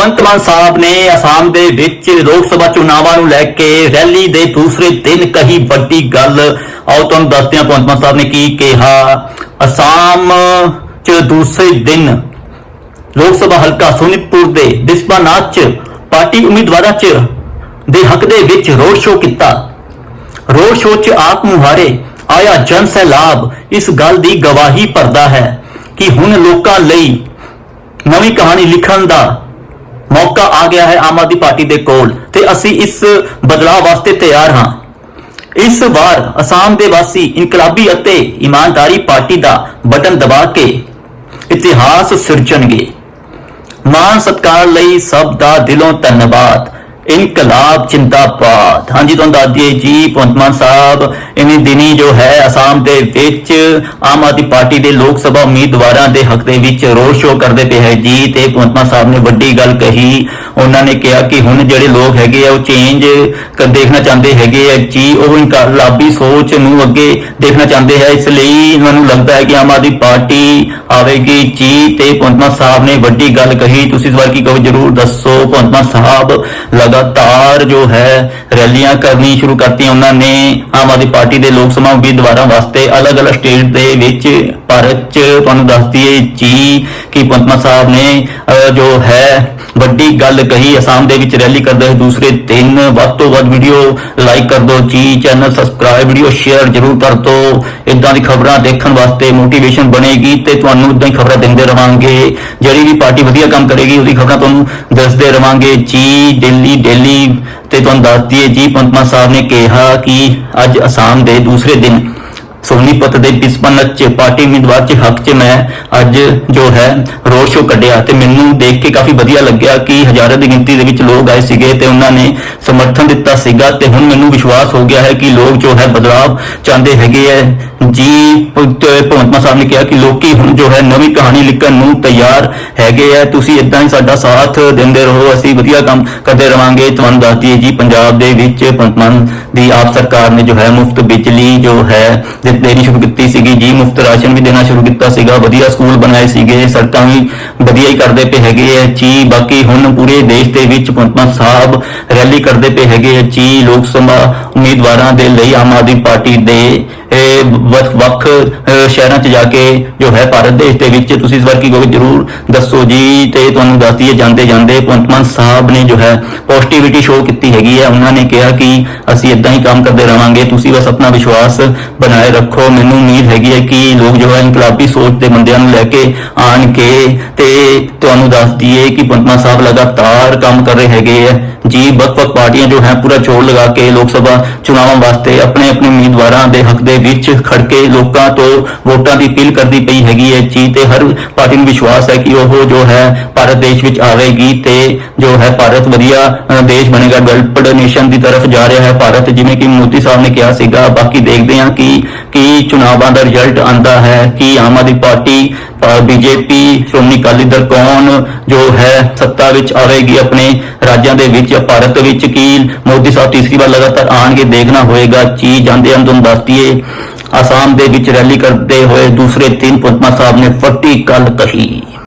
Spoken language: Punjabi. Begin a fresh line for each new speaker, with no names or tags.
ਭਗਵੰਤ ਮਾਨ ਸਾਹਿਬ ਨੇ ਅਸਾਮ ਦੇ ਵਿੱਚ ਲੋਕ ਸਭਾ ਚੋਣਾਵਾਂ ਨੂੰ ਲੈ ਕੇ ਰੈਲੀ ਦੇ ਦੂਸਰੇ ਦਿਨ ਕਹੀ ਵੱਡੀ ਗੱਲ। ਆਓ ਤੁਹਾਨੂੰ ਦੱਸਦੇ ਹਾਂ, ਭਗਵੰਤ ਮਾਨ ਸਾਹਿਬ ਨੇ ਕੀ ਕਿਹਾ। ਅਸਾਮ 'ਚ ਦੂਸਰੇ ਦਿਨ ਲੋਕ ਸਭਾ ਹਲਕਾ ਸੋਨਿਤਪੁਰ ਦੇ ਬਿਸਪਾਨਾਥ 'ਚ ਪਾਰਟੀ ਉਮੀਦਵਾਰਾਂ 'ਚ ਦੇ ਹੱਕ ਦੇ ਵਿੱਚ ਰੋਡ ਸ਼ੋਅ ਕੀਤਾ। ਰੋਡ ਸ਼ੋਅ 'ਚ ਆਪ ਮੁਹਾਰੇ ਆਇਆ ਜਨ ਸੈਲਾਬ। ਇਸ ਗੱਲ ਦੀ ਗਵਾਹੀ ਭਰਦਾ ਹੈ ਕਿ ਹੁਣ ਲੋਕਾਂ ਲਈ ਨਵੀਂ ਕਹਾਣੀ ਲਿਖਣ ਦਾ ਮੌਕਾ ਆ ਗਿਆ ਹੈ ਆਮ ਆਦਮੀ ਪਾਰਟੀ ਦੇ ਕੋਲ ਤੇ ਅਸੀਂ ਇਸ ਬਦਲਾਅ ਵਾਸਤੇ ਤਿਆਰ ਹਾਂ। ਇਸ ਵਾਰ ਅਸਾਮ ਦੇ ਵਾਸੀ ਇਨਕਲਾਬੀ ਅਤੇ ਇਮਾਨਦਾਰੀ ਪਾਰਟੀ ਦਾ ਬਟਨ ਦਬਾ ਕੇ ਇਤਿਹਾਸ ਸਿਰਜਣਗੇ। ਮਾਨ ਸਤਕਾਰ ਲਈ ਸਭ ਦਾ ਦਿਲੋਂ ਧੰਨਵਾਦ। ਇਨਕਲਾਬ ਜਿੰਦਾਬਾਦ। ਹਾਂਜੀ ਤੁਹਾਨੂੰ ਦੱਸ ਦਈਏ ਜੀ, ਭਗਵੰਤ ਸਾਹਿਬ, ਇਵੇਂ ਦਿਨੀ ਜੋ ਹੈ ਅਸਾਮ ਦੇ ਵਿੱਚ ਆਮ ਆਦਮੀ ਪਾਰਟੀ ਦੇ ਲੋਕ ਸਭਾ ਉਮੀਦਵਾਰਾਂ ਦੇ ਹੱਕ ਦੇ ਵਿੱਚ ਰੋਡ ਸ਼ੋਅ ਕਰਦੇ ਪਏ ਹੈ ਜੀ। ਤੇ ਭਗਵੰਤ ਸਾਹਿਬ ਨੇ ਵੱਡੀ ਗੱਲ ਕਹੀ। ਉਹਨਾਂ ਨੇ ਕਿਹਾ ਕਿ ਹੁਣ ਜਿਹੜੇ ਲੋਕ ਹੈਗੇ ਆ, ਉਹ ਚੇਂਜ ਦੇਖਣਾ ਚਾਹੁੰਦੇ ਹੈਗੇ ਆ ਜੀ। ਉਹ ਇਨਕਲਾਬੀ ਸੋਚ ਨੂੰ ਅੱਗੇ ਦੇਖਣਾ ਚਾਹੁੰਦੇ ਹੈ। ਇਸ ਲਈ ਮੈਨੂੰ ਲੱਗਦਾ ਹੈ ਕਿ ਆਮ ਆਦਮੀ ਪਾਰਟੀ ਆਵੇਗੀ ਜੀ। ਤੇ ਭਗਵੰਤ ਸਾਹਿਬ ਨੇ ਵੱਡੀ ਗੱਲ ਕਹੀ। ਤੁਸੀਂ ਇਸ ਵਾਰ ਕੀ ਕਹੋ, ਜਰੂਰ ਦੱਸੋ। ਭਗਵੰਤ ਸਾਹਿਬ ਲਗਾ ਲਗਾਤਾਰ ਜੋ ਹੈ, ਰੈਲੀਆਂ ਕਰਨੀ ਸ਼ੁਰੂ ਕਰਤੀਆਂ ਉਹਨਾਂ ਨੇ। ਆਮ ਆਦਮੀ ਪਾਰਟੀ ਦੇ ਲੋਕ ਸਭਾ ਉਮੀਦਵਾਰਾਂ ਵਾਸਤੇ ਅਲੱਗ-ਅਲੱਗ ਸਟੇਟ ਦੇ ਵਿੱਚ, ਭਾਰਤ 'ਚ ਤੁਹਾਨੂੰ ਦੱਸਦੀ ਦਈਏ ਜੀ ਕਿ ਭਗਵੰਤ ਸਾਹਿਬ ਨੇ ਜੋ ਹੈ, ਵੱਡੀ ਗੱਲ ਕਹੀ, ਅਸਾਮ ਦੇ ਵਿੱਚ ਰੈਲੀ ਕਰਦੇ ਹੋਏ ਦੂਸਰੇ ਦਿਨ ਵੱਧ ਤੋਂ ਵੱਧ ਵੀਡੀਓ ਲਾਈਕ ਕਰ ਦਿਓ, ਜੀ ਚੈਨਲ ਸਬਸਕ੍ਰਾਈਬ ਵੀਡੀਓ ਸ਼ੇਅਰ ਜਰੂਰ ਕਰ ਦਿਓ। ਇਦਾਂ ਦੀ ਖਬਰਾਂ ਦੇਖਣ ਵਾਸਤੇ ਮੋਟੀਵੇਸ਼ਨ ਬਣੇਗੀ ਤੇ ਤੁਹਾਨੂੰ ਇਦਾਂ ਹੀ ਖਬਰਾਂ ਦਿੰਦੇ ਰਵਾਂਗੇ। ਜਿਹੜੀ ਵੀ ਪਾਰਟੀ ਵਧੀਆ ਕੰਮ ਕਰੇਗੀ, ਉਹਦੀ ਖਬਰਾਂ ਤੁਹਾਨੂੰ ਦੱਸਦੇ ਰਵਾਂਗੇ। ਜੀ ਡੇਲੀ ਡੇਲੀ ਤੇ ਤੁਹਾਨੂੰ ਦੱਸ ਦਈਏ, ਜੀ ਪੰਤਮਾ ਸਾਹਿਬ ਨੇ ਕਿਹਾ ਕਿ ਅੱਜ ਅਸਾਮ ਦੇ ਦੂਸਰੇ ਦਿਨ ਸੋਨੀਪਤ ਦੇ ਬਿਸਪਨਤ ਚ ਪਾਰਟੀ ਉਮੀਦਵਾਰ ਚ ਹੱਕ ਚ ਮੈਂ ਅੱਜ ਜੋ ਹੈ, ਰੋਡ ਸ਼ੋਅ ਕੱਢਿਆ ਤੇ ਮੈਨੂੰ ਦੇਖ ਕੇ ਕਾਫੀ ਵਧੀਆ ਲੱਗਿਆ ਕਿ ਹਜ਼ਾਰਾਂ ਦੀ ਗਿਣਤੀ ਦੇ ਵਿੱਚ ਲੋਕ ਆਏ ਸੀਗੇ ਤੇ ਉਹਨਾਂ ਨੇ ਸਮਰਥਨ ਦਿੱਤਾ ਸੀਗਾ ਤੇ ਹੁਣ ਮੈਨੂੰ ਵਿਸ਼ਵਾਸ ਹੋ ਗਿਆ ਹੈ ਕਿ ਲੋਕ ਜੋ ਹੈ, ਬਦਲਾਵ ਚਾਹੁੰਦੇ ਹੈਗੇ ਹੈ। ਜੀ ਭਗਵੰਤ ਮਾਨ ਸਾਹਿਬ ਨੇ ਕਿਹਾ ਕਿ ਲੋਕੀ ਹੁਣ ਜੋ ਹੈ, ਨਵੀਂ ਕਹਾਣੀ ਲਿਖਣ ਨੂੰ ਤਿਆਰ ਹੈਗੇ ਆ ਤੁਸੀਂ ਇਦਾਂ ਹੀ ਸਾਡਾ ਸਾਥ ਦਿੰਦੇ ਰਹੋ, ਅਸੀਂ ਵਧੀਆ ਕੰਮ ਕਰਦੇ ਰਵਾਂਗੇ। ਤੁਹਾਨੂੰ ਦੱਸਦੀ ਜੀ, ਪੰਜਾਬ ਦੇ ਵਿੱਚ ਭਗਵੰਤ ਮਾਨ ਦੀ ਆਪ ਸਰਕਾਰ ਨੇ ਜੋ ਹੈ, ਮੁਫਤ ਬਿਜਲੀ ਜੋ ਹੈ ਦੇ- ਦੇਣੀ ਸ਼ੁਰੂ ਕੀਤੀ ਸੀਗੀ, ਜੀ ਮੁਫਤ ਰਾਸ਼ਨ ਵੀ ਦੇਣਾ ਸ਼ੁਰੂ ਕੀਤਾ ਸੀਗਾ, ਵਧੀਆ ਸਕੂਲ ਬਣਾਏ ਸੀਗੇ, ਸੜਕਾਂ ਵੀ ਵਧੀਆ ਹੀ ਕਰਦੇ ਪਏ ਹੈਗੇ ਆ, ਜੀ, ਬਾਕੀ ਹੁਣ ਪੂਰੇ ਦੇਸ਼ ਦੇ ਵਿੱਚ ਭਗਵੰਤ ਸਾਹਿਬ ਰੈਲੀ ਕਰਦੇ ਪਏ ਹੈਗੇ ਆ, ਜੀ, ਲੋਕ ਸਭਾ ਉਮੀਦਵਾਰਾਂ ਦੇ ਲਈ ਆਮ ਆਦਮੀ ਪਾਰਟੀ ਦੇ ਇਹ ਵੱਖ ਵੱਖ ਸ਼ਹਿਰਾਂ 'ਚ ਜਾ ਕੇ ਜੋ ਹੈ ਭਾਰਤ ਦੇਸ਼ ਦੇ ਵਿੱਚ, ਤੁਸੀਂ ਇਸ ਵਾਰ ਕੀ ਕਹੋਗੇ? ਜਰੂਰ ਦੱਸੋ ਜੀ ਤੇ ਤੁਹਾਨੂੰ ਦੱਸ ਦਈਏ ਜਾਂਦੇ ਜਾਂਦੇ ਭਗਵੰਤ ਮਾਨ ਸਾਹਿਬ ਨੇ ਜੋ ਹੈ ਪੋਜ਼ਿਟਿਵਿਟੀ ਸ਼ੋਅ ਕੀਤੀ ਹੈਗੀ ਹੈ। ਉਹਨਾਂ ਨੇ ਕਿਹਾ ਕਿ ਅਸੀਂ ਇਦਾਂ ਹੀ ਕੰਮ ਕਰਦੇ ਰਵਾਂਗੇ ਤੁਸੀਂ ਬਸ ਆਪਣਾ ਵਿਸ਼ਵਾਸ ਬਣਾਏ ਰੱਖੋ। ਮੈਨੂੰ ਉਮੀਦ ਹੈਗੀ ਹੈ ਕਿ ਲੋਕ ਜੋ ਹੈ ਇਨਕਲਾਬੀ ਸੋਚ ਦੇ ਬੰਦਿਆਂ ਨੂੰ ਲੈ ਕੇ ਆਣ ਕੇ ਤੇ ਤੁਹਾਨੂੰ ਦੱਸ ਦਈਏ ਕਿ ਭਗਵੰਤ ਮਾਨ ਸਾਹਿਬ ਲਗਾਤਾਰ ਕੰਮ ਕਰ ਰਹੇ ਹੈਗੇ ਹੈ। ਜੀ ਵੱਖ-ਵੱਖ ਪਾਰਟੀਆਂ ਜੋ ਹੈ ਪੂਰਾ ਜ਼ੋਰ ਲਗਾ ਕੇ ਲੋਕ ਸਭਾ ਚੁਣਾਵਾਂ ਵਾਸਤੇ ਆਪਣੇ ਆਪਣੇ ਉਮੀਦਵਾਰਾਂ ਦੇ ਹੱਕ ਦੇ ਵਿੱਚ ਖੜ ਕੇ ਲੋਕਾਂ ਤੋਂ ਵੋਟਾਂ ਦੀ ਅਪੀਲ ਕਰਦੀ ਪਈ ਹੈਗੀ ਹੈ। ਜੀ ਤੇ ਹਰ ਪਾਰਟੀ ਨੂੰ ਵਿਸ਼ਵਾਸ ਹੈ ਕਿ ਉਹ ਜੋ ਹੈ ਭਾਰਤ ਦੇਸ਼ ਵਿੱਚ ਆਵੇਗੀ ਤੇ ਜੋ ਹੈ ਭਾਰਤ ਵਧੀਆ ਦੇਸ਼ ਬਣੇਗਾ। ਡਿਵੈਲਪਡ ਨੇਸ਼ਨ ਦੀ ਤਰਫ ਜਾ ਰਿਹਾ ਹੈ ਭਾਰਤ, ਜਿਵੇਂ ਕਿ ਮੋਦੀ ਸਾਹਿਬ ਨੇ ਕਿਹਾ ਸੀਗਾ। ਬਾਕੀ ਦੇਖਦੇ ਹਾਂ ਕਿ, ਕੀ ਚੁਣਾਵਾਂ ਦਾ ਰਿਜ਼ਲਟ ਆਂਦਾ ਹੈ। ਕਿ ਆਮ ਆਦਮੀ ਪਾਰਟੀ ਬੀਜੇਪੀ, ਸ਼੍ਰੋਮਣੀ ਅਕਾਲੀ ਦਲ ਕੌਣ ਜੋ ਹੈ ਸੱਤਾ ਵਿੱਚ ਆਵੇਗੀ ਆਪਣੇ ਰਾਜਾਂ ਦੇ ਵਿੱਚ ਭਾਰਤ ਵਿੱਚ ਕੀ ਮੋਦੀ ਸਾਹਿਬ ਤੀਸਰੀ ਵਾਰ ਲਗਾਤਾਰ ਆਣਗੇ ਦੇਖਣਾ ਹੋਏਗਾ। ਚੀ ਜਾਂਦੇ ਹਨ ਤੁਹਾਨੂੰ ਦੱਸ ਦਈਏ ਆਸਾਮ ਦੇ ਵਿੱਚ ਰੈਲੀ ਕਰਦੇ ਹੋਏ ਦੂਸਰੇ ਦਿਨ ਪੁੰਤਮਾ ਸਾਹਿਬ ਨੇ ਵੱਡੀ ਗੱਲ ਕਹੀ।